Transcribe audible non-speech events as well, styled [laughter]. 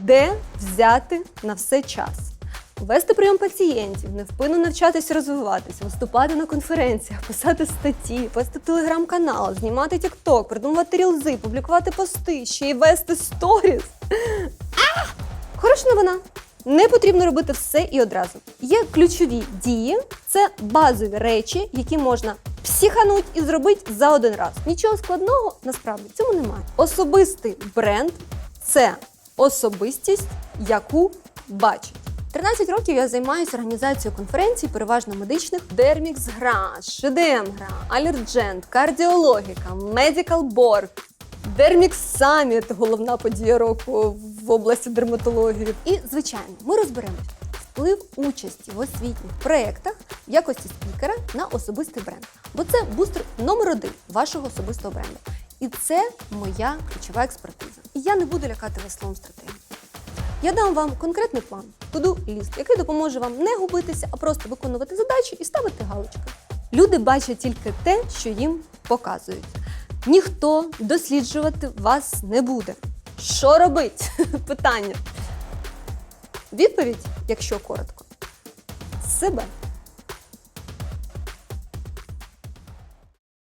Де взяти на все час? Вести прийом пацієнтів, невпинно навчатись розвиватися, виступати на конференціях, писати статті, вести телеграм-канал, знімати тікток, придумувати рілзи, публікувати пости, ще й вести сторіс. Хороша новина. Не потрібно робити все і одразу. Є ключові дії, це базові речі, які можна психануть і зробити за один раз. Нічого складного насправді в цьому немає. Особистий бренд це особистість, яку бачить. 13 років я займаюся організацією конференцій, переважно медичних Дермікс Гра, ШДМ Гра, Алерджент, Кардіологіка, Медикал Борг, Дермікс Саміт, головна подія року в області дерматології. І, звичайно, ми розберемось вплив участі в освітніх проєктах в якості спікера на особистий бренд. Бо це бустер номер один вашого особистого бренду. І це моя ключова експертиза. І я не буду лякати вас словом стратегії. Я дам вам конкретний план, туду ліст, який допоможе вам не губитися, а просто виконувати задачі і ставити галочки. Люди бачать тільки те, що їм показують. Ніхто досліджувати вас не буде. Що робить? [laughs] Питання. Відповідь, якщо коротко, себе.